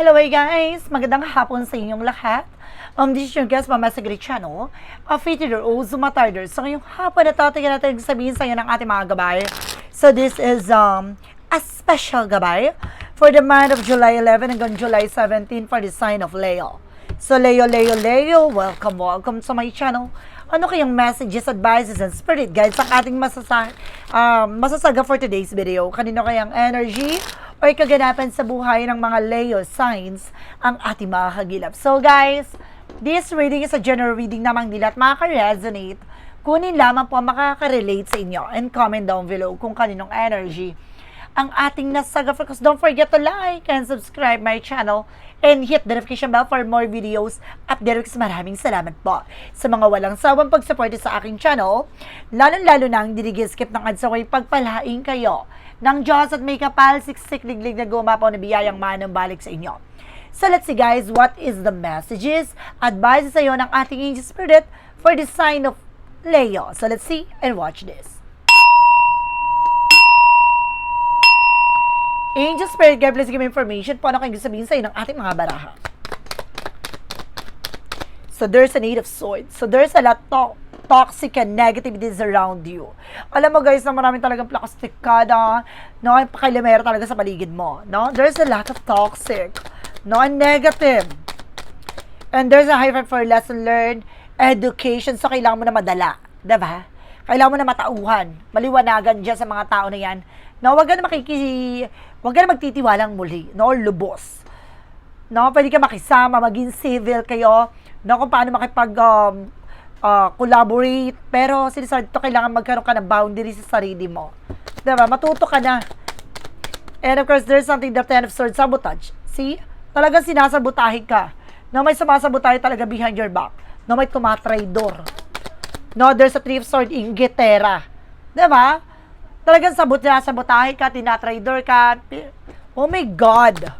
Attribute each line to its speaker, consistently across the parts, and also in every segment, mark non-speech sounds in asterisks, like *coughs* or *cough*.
Speaker 1: Hello hey guys! Magandang hapon sa inyong lahat. Um, this is your guest, Mama Sagri Channel, a Fittider o Zumatarder. So ngayong hapon na tatingin natin sabihin sa inyo ng ating mga gabay. So this is um, a special gabay for the month of July 11 hanggang July 17 for the sign of Leo. So Leo, Leo, Leo, welcome, welcome sa my channel. Ano kayang messages, advices, and spirit guides ang ating masasa um, masasaga for today's video? Kanino kayang energy or kaganapan sa buhay ng mga Leo signs ang ating mga kagilap? So guys, this reading is a general reading namang nila at makaka-resonate. Kunin lamang po ang makaka-relate sa inyo and comment down below kung kaninong energy ang ating nasaga focus. Don't forget to like and subscribe my channel and hit the notification bell for more videos updates. Maraming salamat po sa mga walang sawang pagsuporte sa aking channel. Lalo-lalo na ang skip ng ads away pagpalaing kayo ng Diyos at may kapal siksik liglig na gumapaw na biyayang manang balik sa inyo. So let's see guys, what is the messages, advice sa iyo ng ating angel spirit for the sign of Leo. So let's see and watch this. Angel Spirit Guide, please give me information po ano kayong sabihin sa ng ating mga baraha. So there's an eight of swords. So there's a lot of toxic and negativities around you. Alam mo guys na maraming talagang plakastikada, no, pakilimera talaga sa paligid mo, no? There's a lot of toxic, no, and negative. And there's a high five for lesson learned, education, so kailangan mo na madala, 'di ba? Kailangan mo na matauhan, maliwanagan diyan sa mga tao na 'yan. No, wag ka na makiki wag ka na magtitiwalang muli, no, lubos. No, pwede ka makisama, maging civil kayo, no, kung paano makipag um, uh, collaborate, pero sinasabi dito, kailangan magkaroon ka ng boundaries sa sarili mo. Diba? Matuto ka na. And of course, there's something the Ten of Swords, sabotage. See? Talagang sinasabotahin ka. No, may sumasabotahe talaga behind your back. No, may tumatraidor. No, there's a Three of Swords, ingetera. Diba? Talagang sabot na sabotahe ka, tinatraidor ka. Oh my God!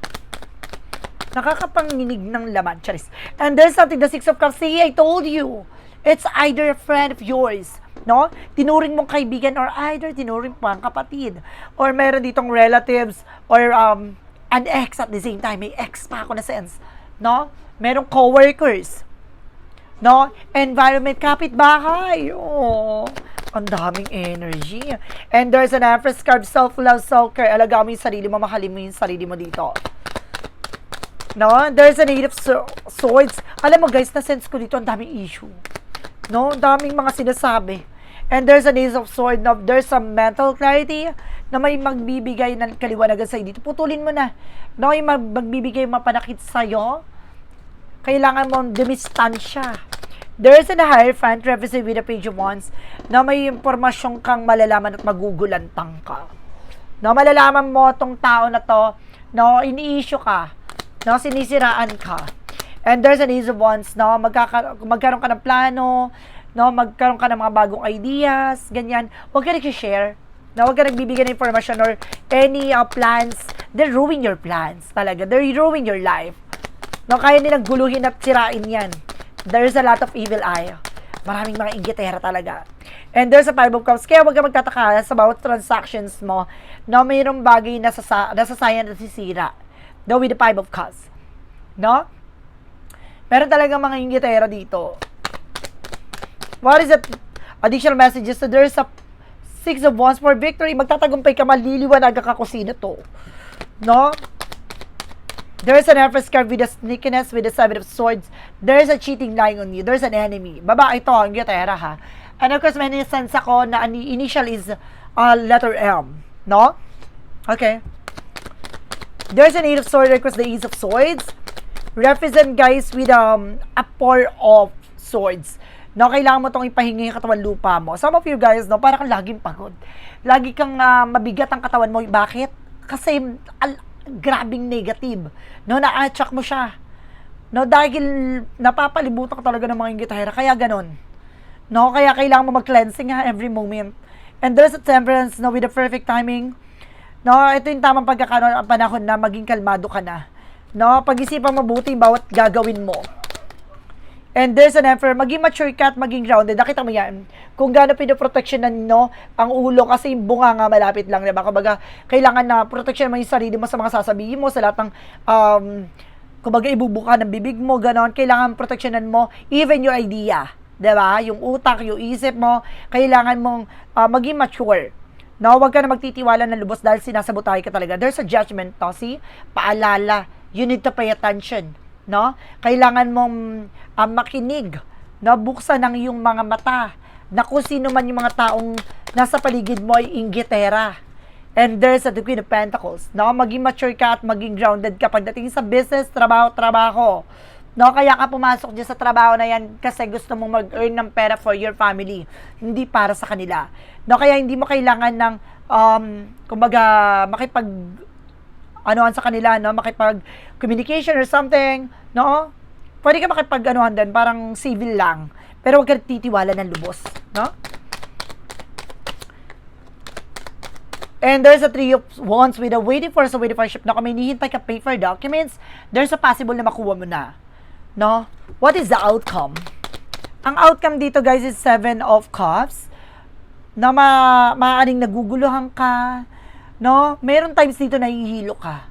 Speaker 1: Nakakapanginig ng laman, Charis. And there's something, the Six of Cups, see, I told you. It's either a friend of yours, no? Tinuring mong kaibigan or either tinuring mo ang kapatid. Or meron ditong relatives or um, an ex at the same time. May ex pa ako na sense, no? Merong coworkers, no? Environment, kapitbahay. Oh, ang daming energy. And there's an Empress card, self-love, self-care. Alaga mo yung sarili mo, mahalin mo yung sarili mo dito. No? There's an Eight of Swords. Alam mo guys, na-sense ko dito, ang daming issue. No? Ang daming mga sinasabi. And there's an Ace of Swords. No? There's some mental clarity na may magbibigay ng kaliwanagan sa'yo dito. Putulin mo na. No? Yung mag- magbibigay mapanakit sa'yo. Kailangan mong dumistansya. There's an Hierophant represent with the page of wands na may impormasyon kang malalaman at magugulantang ka. No, malalaman mo tong tao na to, no, ini-issue ka, no, sinisiraan ka. And there's an Ace of Wands, no, magkaka- magkaroon ka ng plano, no, magkaroon ka ng mga bagong ideas, ganyan. Huwag ka nag-share, no, huwag ka nagbibigay ng information or any uh, plans. They ruin your plans, talaga. They ruin your life. No, kaya nilang guluhin at sirain yan. There's a lot of evil eye. Maraming mga inggitera talaga. And there's a five of cups. Kaya huwag ka magtataka sa bawat transactions mo na mayroong bagay na sa nasasayan at sisira. No, with the five of cups. No? Meron talaga mga inggitera dito. What is that? Additional messages. So there's a six of wands for victory. Magtatagumpay ka, maliliwanag ka kung to. No? There's an Empress card with a sneakiness with the Seven of Swords. There's a cheating lying on you. There's an enemy. Babae ito, ang gitera ha. And of course, may sense ako na ang initial is uh, letter M. No? Okay. There's an Eight of Swords, of the Ace of Swords. Represent guys with um, a four of swords. No, kailangan mo itong ipahingi yung katawan lupa mo. Some of you guys, no, parang kang laging pagod. Lagi kang uh, mabigat ang katawan mo. Bakit? Kasi al- grabing negative. No, na-attract mo siya. No, dahil napapalibutan ka talaga ng mga inggitahera. Kaya ganon. No, kaya kailangan mo mag-cleansing ha every moment. And there's a temperance, no, with the perfect timing. No, ito yung tamang pagkakaroon ang panahon na maging kalmado ka na. No, pag-isipan mabuti bawat gagawin mo. And there's an emperor, maging mature ka at maging grounded. Nakita mo yan. Kung gaano pinoproteksyonan no, ang ulo kasi yung bunga nga malapit lang, diba? Kumbaga, kailangan na proteksyon mo yung sarili mo sa mga sasabihin mo, sa lahat ng um, kumbaga ibubuka ng bibig mo, ganon, kailangan proteksyonan mo even your idea. 'di ba? Yung utak, yung isip mo, kailangan mong ah, maging mature. No, wag ka na magtitiwala ng lubos dahil sinasabotahe ka talaga. There's a judgment, to, see? Paalala. You need to pay attention. No? Kailangan mong ah, makinig. No? Buksan ang iyong mga mata na kung sino man yung mga taong nasa paligid mo ay inggitera. And there's a Queen of Pentacles. No? Maging mature ka at maging grounded ka pagdating sa business, trabaho, trabaho. No, kaya ka pumasok dyan sa trabaho na yan kasi gusto mong mag-earn ng pera for your family, hindi para sa kanila. No, kaya hindi mo kailangan ng um kumbaga makipag anuhan sa kanila, no, makipag communication or something, no? Pwede ka makipag anuhan din, parang civil lang. Pero huwag ka titiwala ng lubos, no? And there's a three of wands with a waiting for sa waiting for ship na kung may hinihintay ka paper documents, there's a possible na makuha mo na. No? What is the outcome? Ang outcome dito guys is seven of cups na ma maaaring naguguluhan ka, no? Meron times dito na hihilo ka.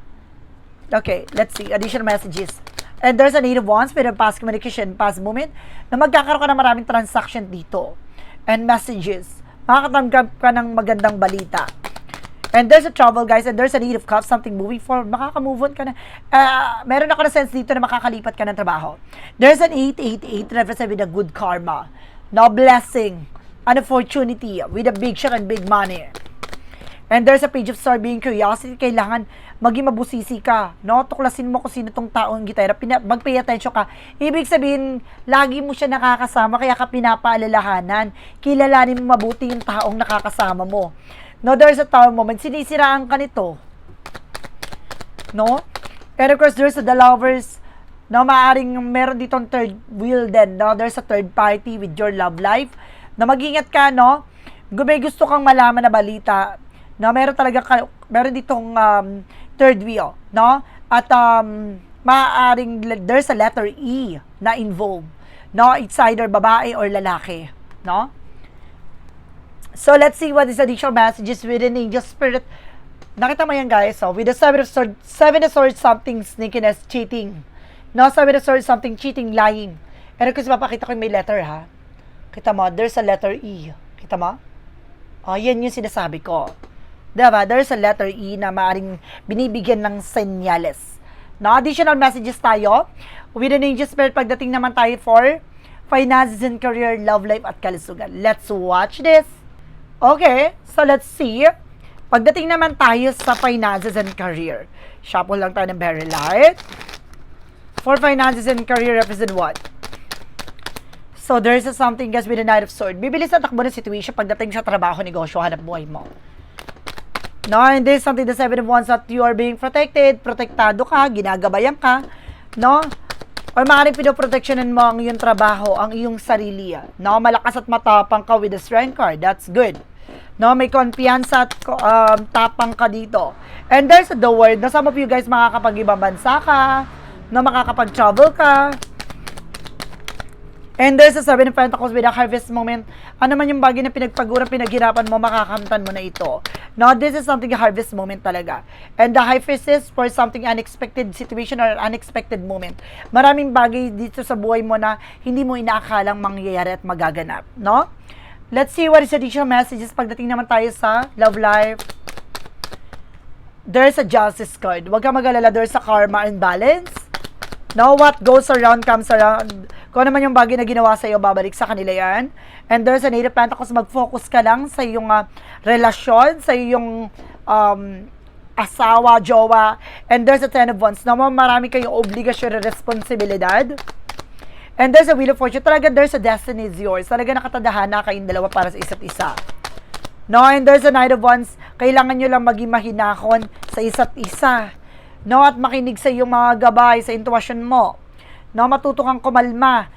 Speaker 1: Okay, let's see. Additional messages. And there's a native wands with a past communication, past moment, na magkakaroon ka ng maraming transaction dito. And messages. Makakatanggap ka ng magandang balita. And there's a trouble, guys, and there's a need of cups, something moving forward. Makaka-move on ka na. Ah, meron ako na sense dito na makakalipat ka ng trabaho. There's an 888 represent with a good karma. No blessing. An opportunity with a big shot and big money. And there's a page of star being curiosity. Kailangan maging mabusisi ka. No? Tuklasin mo kung sino tong taong gitara. Pina- mag-pay attention ka. Ibig sabihin, lagi mo siya nakakasama kaya ka pinapaalalahanan. Kilalanin mo mabuti yung taong nakakasama mo. No, there's a tower moment. Sinisiraan ka nito. No? And of course, there's the lovers. No, maaring meron ditong third wheel din. No? There's a third party with your love life. Na mag-ingat ka, no? May gusto kang malaman na balita, no, meron talaga ka, meron ditong um, third wheel, no? At um, maaaring there's a letter E na involved. No, it's either babae or lalaki, no? So let's see what is additional messages within angel spirit. Nakita mo yan guys, so with the seven of swords, seven of swords, something sneakiness, cheating. No, seven of swords, something cheating, lying. Pero kasi papakita ko yung may letter ha. Kita mo, there's a letter E. Kita mo? Oh, yan yung sinasabi ko. Diba? There's a letter E na maaaring binibigyan ng senyales. No, additional messages tayo. With an angel spirit, pagdating naman tayo for finances and career, love life, at kalusugan. Let's watch this. Okay, so let's see. Pagdating naman tayo sa finances and career. Shuffle lang tayo ng very light. For finances and career, represent what? So, there's a something guys with the Knight of Sword. Bibilis na takbo ng situation pagdating sa trabaho, negosyo, hanap buhay mo. No, and this is something the Seven of Wands that you are being protected, protektado ka, ginagabayan ka, no? Or maaaring pinoproteksyonan mo ang iyong trabaho, ang iyong sarili. No, malakas at matapang ka with the strength card. That's good. No, may konfiyansa at um, tapang ka dito. And there's the word na some of you guys makakapag-ibang bansa ka, no, makakapag-travel ka, And there's a seven of pentacles with a harvest moment. Ano man yung bagay na pinagpagura, pinaghirapan mo, makakamtan mo na ito. No, this is something harvest moment talaga. And the high is for something unexpected situation or unexpected moment. Maraming bagay dito sa buhay mo na hindi mo inaakalang mangyayari at magaganap. No? Let's see what is additional messages pagdating naman tayo sa love life. There's a justice card. Huwag ka mag-alala, there's a karma and balance. No, what goes around comes around. Kung ano man yung bagay na ginawa sa iyo, babalik sa kanila yan. And there's a native pentacles, mag-focus ka lang sa iyong uh, relasyon, sa iyong um, asawa, jowa. And there's a ten of wands. No, marami kayong obligasyon at responsibilidad. And there's a wheel of fortune. Talaga, there's a destiny is yours. Talaga nakatadahan na kayong dalawa para sa isa't isa. No, and there's a Knight of Wands. Kailangan nyo lang maging mahinahon sa isa't isa. No, at makinig sa iyong mga gabay, sa intuition mo. No, matuto kang kumalma.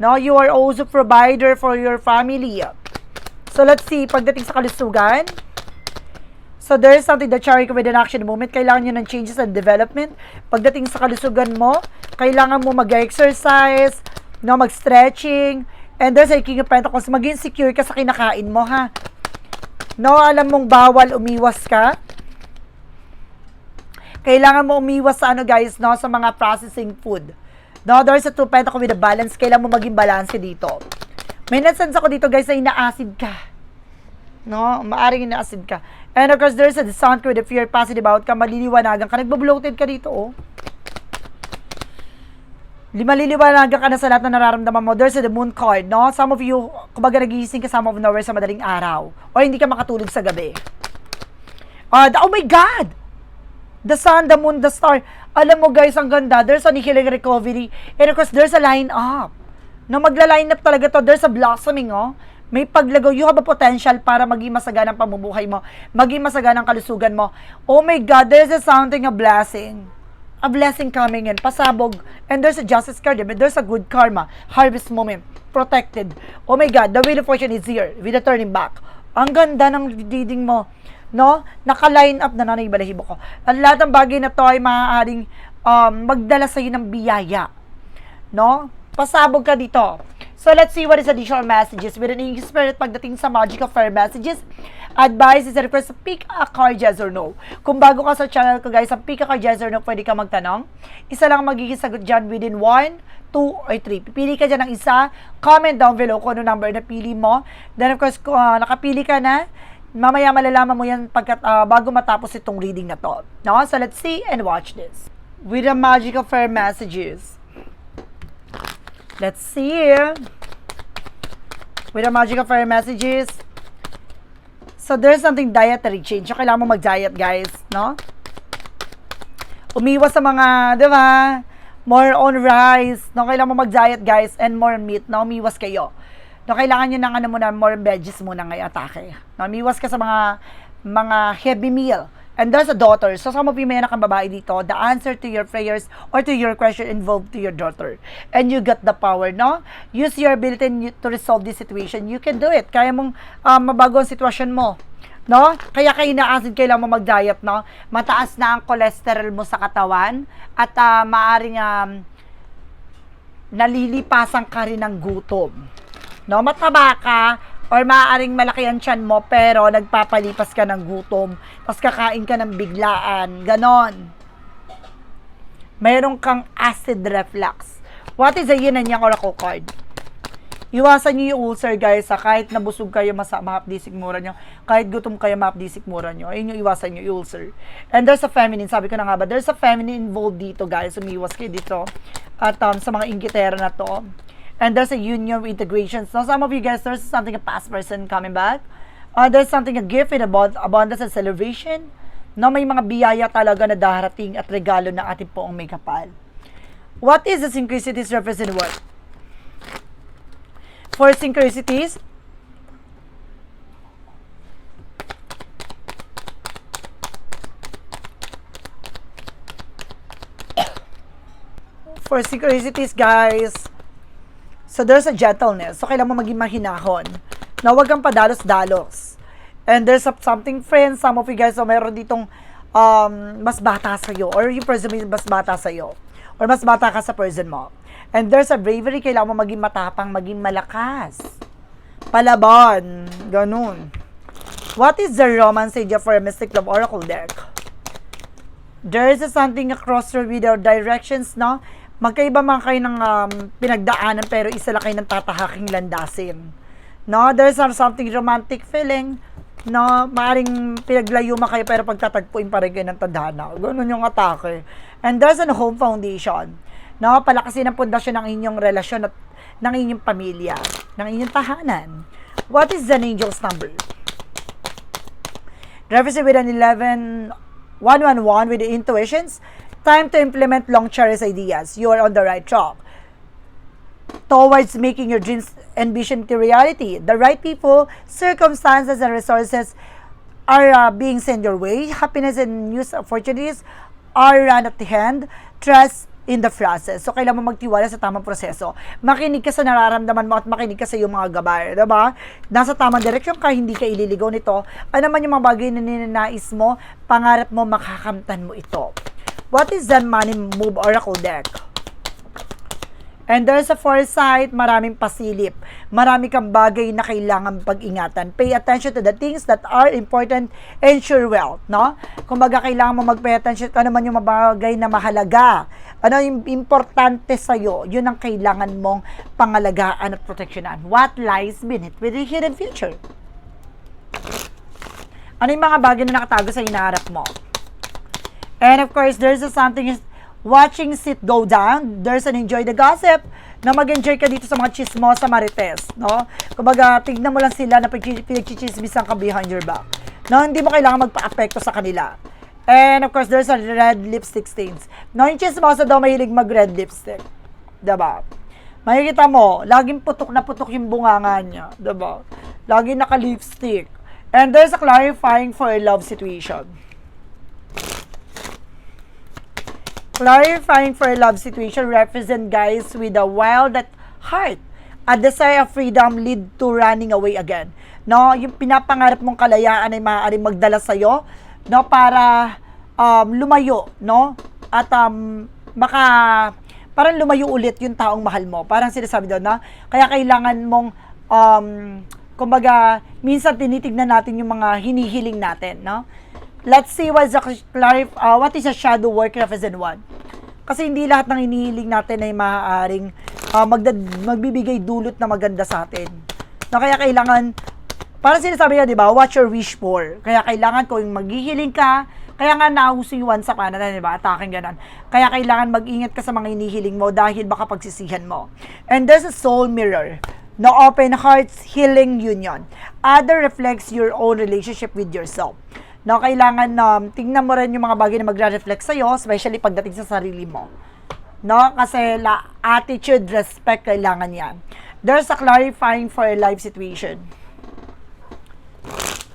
Speaker 1: No, you are also provider for your family. So, let's see, pagdating sa kalusugan, So, there is something that chari with an action moment. Kailangan nyo ng changes and development. Pagdating sa kalusugan mo, kailangan mo mag-exercise, no, mag-stretching, and there's a King of Pentacles. Maging secure ka sa kinakain mo, ha? No, alam mong bawal umiwas ka. Kailangan mo umiwas sa ano guys, no, sa mga processing food. No, there's a two pentacle with a balance. Kailangan mo maging balance dito. May nasense ako dito guys na ina-acid ka. No, maaring ina-acid ka. And of course, there's a sound with a fear positive outcome. Maliliwanagan ka. Nagbo-bloated ka dito, oh. Lima liliwanagan ka na sa lahat na nararamdaman mo. There's a the moon card, no? Some of you, kumbaga nagising ka some of nowhere sa madaling araw. O hindi ka makatulog sa gabi. Uh, oh my God! The sun, the moon, the star. Alam mo guys, ang ganda. There's a healing recovery. And of course, there's a line up. Na magla-line up talaga to. There's a blossoming, oh. May paglago. You have a potential para maging masaganang pamumuhay mo. Maging masaganang kalusugan mo. Oh my God, there's a something, a blessing. A blessing coming in. Pasabog. And there's a justice card. But there's a good karma. Harvest moment. Protected. Oh my God, the wheel of fortune is here. With a turning back. Ang ganda ng reading mo no? Naka-line up na nanay balahibo ko. Ang lahat ng bagay na to ay maaaring um, magdala sa iyo ng biyaya. No? Pasabog ka dito. So, let's see what is additional messages. With an English spirit pagdating sa magical fire messages, advice is a request to pick a card yes or no. Kung bago ka sa channel ko guys, ang pick a card yes or no, pwede ka magtanong. Isa lang ang magiging sagot dyan within 1, 2, or 3. Pipili ka dyan ng isa, comment down below kung ano number na pili mo. Then of course, kung uh, nakapili ka na, Mamaya malalaman mo yan pagkat, uh, bago matapos itong reading na to. No? So let's see and watch this. With the magical fair messages. Let's see. With the magical fair messages. So there's something dietary change. So kailangan mo mag-diet guys. No? Umiwas sa mga, di ba? More on rice. No? Kailangan mo mag-diet guys and more meat. No? Umiwas kayo. No, kailangan nyo ng ano muna, more veggies muna ngay atake. No, miwas ka sa mga mga heavy meal. And there's a daughter. So, some of you may anak ang babae dito, the answer to your prayers or to your question involved to your daughter. And you got the power, no? Use your ability to resolve this situation. You can do it. Kaya mong um, mabago ang sitwasyon mo. No? Kaya kayo inaasid kailangan mag-diet, no? Mataas na ang cholesterol mo sa katawan at uh, maaring um, nalilipasan ka rin ng gutom no? Mataba ka, or maaaring malaki ang tiyan mo, pero nagpapalipas ka ng gutom, tapos kakain ka ng biglaan, ganon. Mayroon kang acid reflux. What is a yin and yang oracle card? Iwasan niyo yung ulcer, guys, ha? kahit nabusog kayo, masa, mahapdisik mura nyo. Kahit gutom kayo, mahapdisik mura nyo. Ayun yung iwasan niyo ulcer. And there's a feminine, sabi ko na nga ba, there's a feminine involved dito, guys. Umiwas kayo dito. At um, sa mga ingitera na to. And there's a union integration. So some of you guys, there's something a past person coming back. Uh, there's something a gift in abund- abundance and celebration. No, may mga biyaya talaga na darating at regalo ng ating poong may kapal. What is the synchronicities represent what? For synchronicities, *coughs* for synchronicities, guys, So, there's a gentleness. So, kailangan mo maging mahinahon. Na huwag kang padalos-dalos. And there's a, something, friends, some of you guys, so meron ditong um, mas bata sa'yo. Or yung person mas bata sa'yo. Or mas bata ka sa person mo. And there's a bravery, kailangan mo maging matapang, maging malakas. Palaban. Ganun. What is the romance age for a Mystic Love Oracle deck? There is a something across your video directions, no? Magkaiba man kayo ng um, pinagdaanan pero isa lang kayo ng tatahaking landasin. No, there's something romantic feeling. No, maaring pinaglayo man kayo pero pagtatagpuin pa rin kayo ng tadhana. Ganun yung atake. And there's a home foundation. No, palakasin ang pundasyon ng inyong relasyon at ng inyong pamilya, ng inyong tahanan. What is the angel's number? Represent with an 11, 111 with the intuitions, Time to implement long cherished ideas. You are on the right track. Towards making your dreams and vision to reality. The right people, circumstances, and resources are uh, being sent your way. Happiness and new opportunities are run at the hand. Trust in the process. So, kailangan mo magtiwala sa tamang proseso. Makinig ka sa nararamdaman mo at makinig ka sa iyong mga gabay. Diba? Nasa tamang direksyon ka, hindi ka ililigaw nito. Ano man yung mga bagay na ninanais mo, pangarap mo, makakamtan mo ito. What is the money move oracle deck? And there's a foresight, maraming pasilip. Marami kang bagay na kailangan pag-ingatan. Pay attention to the things that are important and sure wealth, no? Kung baga kailangan mo mag-pay attention ano man yung bagay na mahalaga. Ano yung importante sa'yo, yun ang kailangan mong pangalagaan at proteksyonan. What lies beneath with the hidden future? Ano yung mga bagay na nakatago sa inaharap mo? And of course, there's a something is watching sit go down. There's an enjoy the gossip na mag-enjoy ka dito sa mga chismosa marites, no? Kumbaga, tignan mo lang sila na pinagchichismisan ka behind your back. No, hindi mo kailangan magpa-apekto sa kanila. And of course, there's a red lipstick stains. No, yung chismosa daw mahilig mag-red lipstick. Diba? Makikita mo, laging putok na putok yung bunganga niya. Diba? Laging naka-lipstick. And there's a clarifying for a love situation. Clarifying for a love situation represent guys with a wild at heart. A desire of freedom lead to running away again. No, yung pinapangarap mong kalayaan ay maaaring magdala sa iyo, no, para um, lumayo, no? At um, maka parang lumayo ulit yung taong mahal mo. Parang sinasabi doon, na kaya kailangan mong um, kumbaga, minsan tinitignan natin yung mga hinihiling natin, no? Let's see what's the clarif- uh, what is a shadow work represent one. Kasi hindi lahat ng hinihiling natin ay maaaring uh, magdad- magbibigay dulot na maganda sa atin. No, kaya kailangan, parang sinasabi niya, di ba, what your wish for. Kaya kailangan kung maghihiling ka, kaya nga nauso yung one sa Canada, di ba? Ataking ganon. Kaya kailangan mag-ingat ka sa mga hinihiling mo dahil baka pagsisihan mo. And there's a soul mirror. No open hearts, healing union. Other reflects your own relationship with yourself. No, kailangan um, tingnan mo rin yung mga bagay na magre-reflect sa'yo, especially pagdating sa sarili mo. No? Kasi la, attitude, respect, kailangan yan. There's a clarifying for a life situation.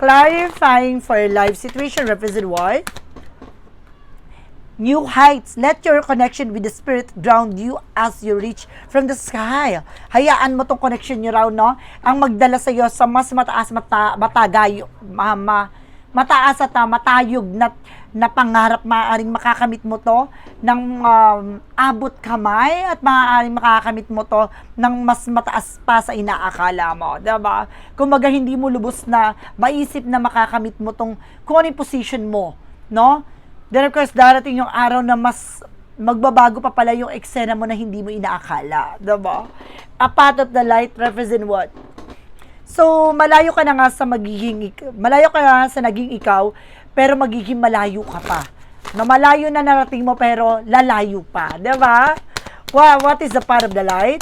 Speaker 1: Clarifying for a life situation represent what? New heights. Let your connection with the Spirit ground you as you reach from the sky. Hayaan mo tong connection nyo raw, no? Ang magdala sa iyo sa mas mataas, mata, matagayo, ma, ma, mataas at uh, matayog na, na pangarap. Maaaring makakamit mo to ng um, abot kamay at maaaring makakamit mo to ng mas mataas pa sa inaakala mo. Diba? Kumbaga, hindi mo lubos na maisip na makakamit mo tong kung ano position mo. No? Then of course, darating yung araw na mas magbabago pa pala yung eksena mo na hindi mo inaakala. Diba? A path of the light represent what? So, malayo ka na nga sa magiging, malayo ka na sa naging ikaw, pero magiging malayo ka pa. Na malayo na narating mo, pero lalayo pa. Diba? Wow, what is the path of the light?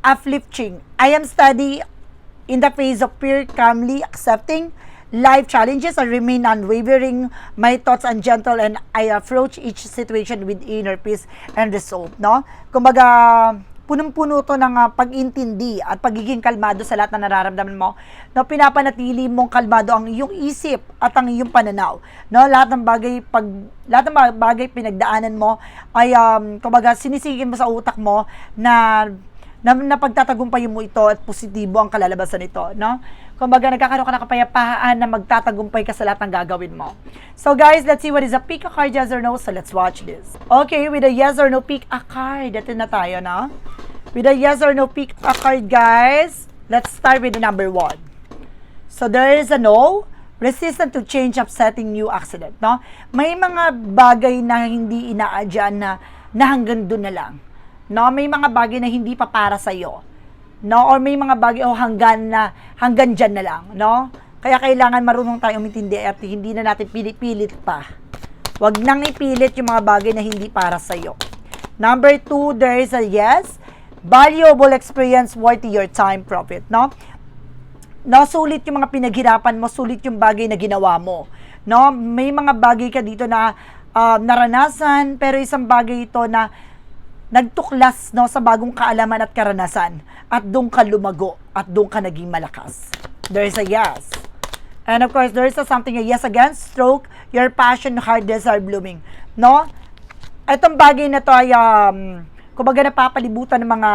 Speaker 1: uplifting. I am steady in the face of fear, calmly accepting life challenges. I remain unwavering. My thoughts are gentle and I approach each situation with inner peace and resolve. No? Kumbaga, punong-puno to ng ah, pag-intindi at pagiging kalmado sa lahat na nararamdaman mo. No, pinapanatili mong kalmado ang iyong isip at ang iyong pananaw. No, lahat ng bagay pag lahat ng bagay pinagdaanan mo ay um, kumbaga sinisigin mo sa utak mo na na napagtatagumpayin mo ito at positibo ang kalalabasan nito, no? Kumbaga, nagkakaroon ka ng kapayapaan na magtatagumpay ka sa lahat ng gagawin mo. So guys, let's see what is a pick a card, yes or no. So let's watch this. Okay, with a yes or no pick a card. Ito na tayo, no? With a yes or no pick a card, guys. Let's start with the number one. So there is a no, resistant to change, upsetting new accident, no? May mga bagay na hindi inaadyan na, na hanggang doon na lang. No, may mga bagay na hindi pa para sa iyo. No, or may mga bagay o hanggan na hanggang diyan na lang, no? Kaya kailangan marunong tayong umintindi at hindi na natin pilit-pilit pa. Huwag nang ipilit yung mga bagay na hindi para sa iyo. Number two, there is a yes, valuable experience worthy your time profit, no? no, sulit yung mga pinaghirapan mo, sulit yung bagay na ginawa mo. No, may mga bagay ka dito na um, naranasan, pero isang bagay ito na nagtuklas no sa bagong kaalaman at karanasan at doon ka lumago at doon ka naging malakas. There's a yes. And of course, there's a something a yes again, stroke, your passion, heart, desire blooming. No? Itong bagay na to ay, um, kumbaga napapalibutan ng mga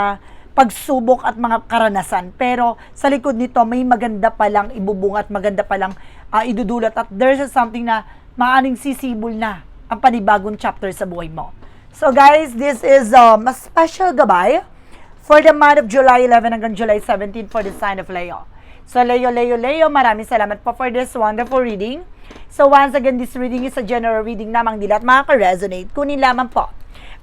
Speaker 1: pagsubok at mga karanasan. Pero sa likod nito, may maganda palang ibubunga at maganda palang uh, idudulot. At there's a something na maaning sisibol na ang panibagong chapter sa buhay mo. So guys, this is um, a special gabay for the month of July 11 hanggang July 17 for the sign of Leo. So Leo, Leo, Leo, maraming salamat po for this wonderful reading. So once again, this reading is a general reading namang dila at makaka-resonate. Kunin lamang po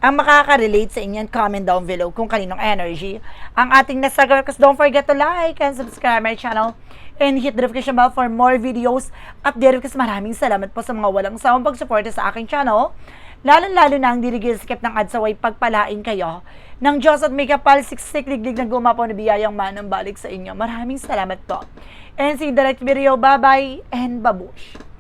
Speaker 1: ang makaka-relate sa inyo and comment down below kung kaninong energy ang ating nasagar. Because don't forget to like and subscribe my channel and hit the notification bell for more videos update kasi maraming salamat po sa mga walang sawang pagsuporta sa aking channel. Lalo-lalo na ang dirigil skip ng adsaway pagpalain kayo ng Diyos at may kapal siksik liglig na gumapaw na biyayang manang balik sa inyo. Maraming salamat po. And see you the. Bye-bye and babush.